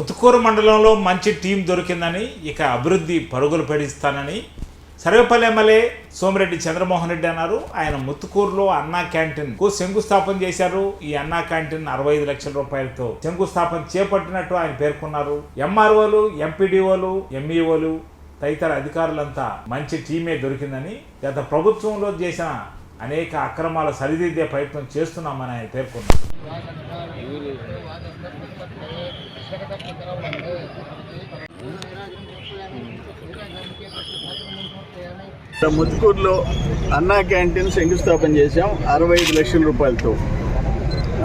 ముతుకూరు మండలంలో మంచి టీం దొరికిందని ఇక అభివృద్ధి పరుగులు పడిస్తానని సర్వేపల్లి ఎమ్మెల్యే సోమిరెడ్డి చంద్రమోహన్ రెడ్డి అన్నారు. ఆయన ముత్తుకూరులో అన్నా క్యాంటీన్కు శంకుస్థాపన చేశారు. ఈ అన్నా క్యాంటీన్ అరవై ఐదు లక్షల రూపాయలతో శంకుస్థాపన చేపట్టినట్టు ఆయన పేర్కొన్నారు. ఎంఆర్ఓలు ఎంపీడీఓలు ఎంఈఓలు తదితర అధికారులంతా మంచి టీమే దొరికిందని గత ప్రభుత్వంలో చేసిన అనేక అక్రమాలు సరిదిద్దే ప్రయత్నం చేస్తున్నామని ఆయన పేర్కొన్నారు. ముత్తుకూరులో అన్నా క్యాంటీన్ శంకుస్థాపన చేశాం. అరవై ఐదు లక్షల రూపాయలతో.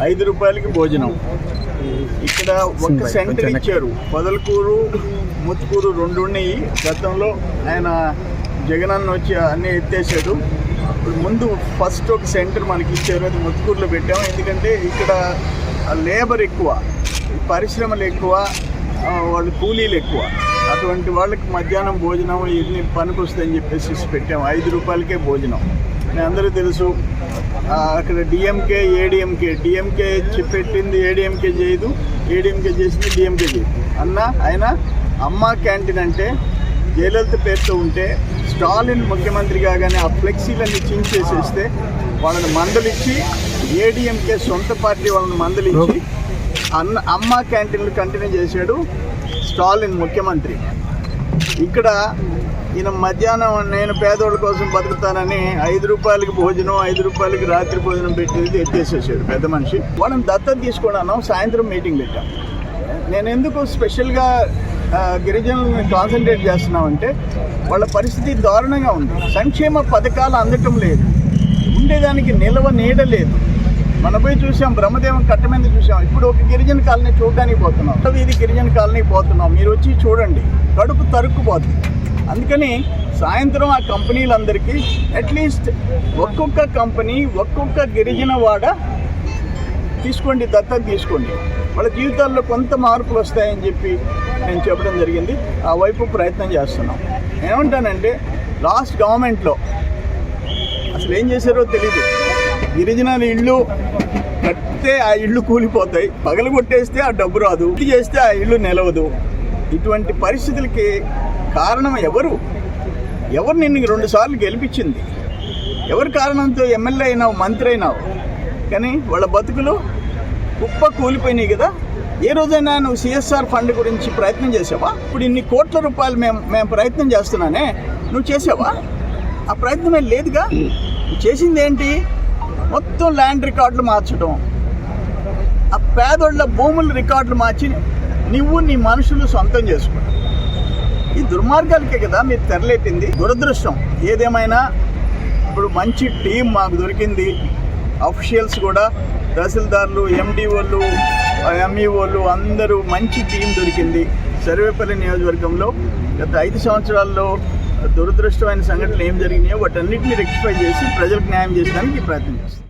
ఐదు రూపాయలకి భోజనం. ఇక్కడ ఒక సెంటర్ ఇచ్చారు. పొదలకూరు ముత్తుకూరు రెండు ఉన్నాయి. గతంలో ఆయన జగనన్న వచ్చి అన్నీ ఎత్తేసాడు. ఇప్పుడు ముందు ఫస్ట్ ఒక సెంటర్ మనకి ఇచ్చారు. అది ముత్తుకూరులో పెట్టాము ఎందుకంటే ఇక్కడ లేబర్ ఎక్కువ. పరిశ్రమలు ఎక్కువ వాళ్ళు కూలీలు ఎక్కువ. అటువంటి వాళ్ళకి మధ్యాహ్నం భోజనం ఇన్ని పనికొస్తాయని చెప్పేసి పెట్టాము ఐదు రూపాయలకే భోజనం. నేను అందరూ తెలుసు అక్కడ డిఎంకే ఏడిఎంకే డిఎంకే పెట్టింది ఏడిఎంకే చేయదు. ఏడిఎంకే చేసింది డిఎంకే చేయదు. అన్న ఆయన అమ్మ క్యాంటీన్ అంటే జయలలిత పేరుతో ఉంటే స్టాలిన్ ముఖ్యమంత్రి కాగానే ఆ ఫ్లెక్సీలన్నీ చించేసేస్తే వాళ్ళని మందలిచ్చి ఏడిఎంకే సొంత పార్టీ వాళ్ళని మందలిచ్చి అన్న అమ్మ క్యాంటీన్లు కంటిన్యూ చేశాడు స్టాలిన్ ముఖ్యమంత్రి. ఇక్కడ ఈయన మధ్యాహ్నం నేను పేదోళ్ళ కోసం బతుకుతానని ఐదు రూపాయలకి భోజనం ఐదు రూపాయలకి రాత్రి భోజనం పెట్టేది ఎత్తేసేసాడు పెద్ద మనిషి. మనం దత్తత తీసుకున్నాను సాయంత్రం మీటింగ్ పెట్టాం. నేను ఎందుకు స్పెషల్గా గిరిజనులను కాన్సన్ట్రేట్ చేస్తున్నామంటే వాళ్ళ పరిస్థితి దారుణంగా ఉంది. సంక్షేమ పథకాలు అందటం లేదు. ఉండేదానికి నిలవ నీడ లేదు. మన పోయి చూసాం బ్రహ్మదేవం కట్ట మీద చూసాం. ఇప్పుడు ఒక గిరిజన కాలనీ చూడడానికి పోతున్నాం. ఇది గిరిజన కాలనీ పోతున్నాం. మీరు వచ్చి చూడండి. కడుపు తరుక్కుపోతుంది. అందుకని సాయంత్రం ఆ కంపెనీలందరికీ అట్లీస్ట్ ఒక్కొక్క కంపెనీ ఒక్కొక్క గిరిజన వాడ తీసుకోండి దత్తత తీసుకోండి. వాళ్ళ జీవితాల్లో కొంత మార్పులు వస్తాయని చెప్పి నేను చెప్పడం జరిగింది. ఆ వైపు ప్రయత్నం చేస్తున్నాం. ఏమంటానంటే లాస్ట్ గవర్నమెంట్లో అసలు ఏం చేశారో తెలియదు గిరిజనాల ఇళ్ళు కట్టితే ఆ ఇళ్ళు కూలిపోతాయి. పగలు కొట్టేస్తే ఆ డబ్బు రాదు. ఇది చేస్తే ఆ ఇల్లు నిలవదు. ఇటువంటి పరిస్థితులకి కారణం ఎవరు? ఎవరు నిన్ను రెండు సార్లు గెలిపించింది? ఎవరి కారణంతో ఎమ్మెల్యే అయినావు మంత్రి అయినావు? కానీ వాళ్ళ బతుకులు కుప్ప కూలిపోయినాయి కదా. ఏ రోజైనా నువ్వు సిఎస్ఆర్ ఫండ్ గురించి ప్రయత్నం చేసావా? ఇప్పుడు ఇన్ని కోట్ల రూపాయలు మేము మేము ప్రయత్నం చేస్తున్నానే. నువ్వు చేసావా? ఆ ప్రయత్నం లేదుగా? నువ్వు చేసింది ఏంటి మొత్తం ల్యాండ్ రికార్డులు మార్చడం. ఆ పేదోళ్ళ భూముల రికార్డులు మార్చి నువ్వు నీ మనుషులు సొంతం చేసుకోవడం ఈ దుర్మార్గాలకే కదా మీరు తెరలేపింది. దురదృష్టం. ఏదేమైనా ఇప్పుడు మంచి టీం మాకు దొరికింది. అఫీషియల్స్ కూడా తహసీల్దార్లు ఎండిఓలు ఎంఈఓలు అందరూ మంచి టీం దొరికింది. సర్వేపల్లి నియోజకవర్గంలో గత ఐదు సంవత్సరాల్లో దురదృష్టమైన సంఘటనలు ఏం జరిగినాయో వాటన్నిటిని రెక్టిఫై చేసి ప్రజలకు న్యాయం చేయడానికి ప్రయత్నం చేస్తాం.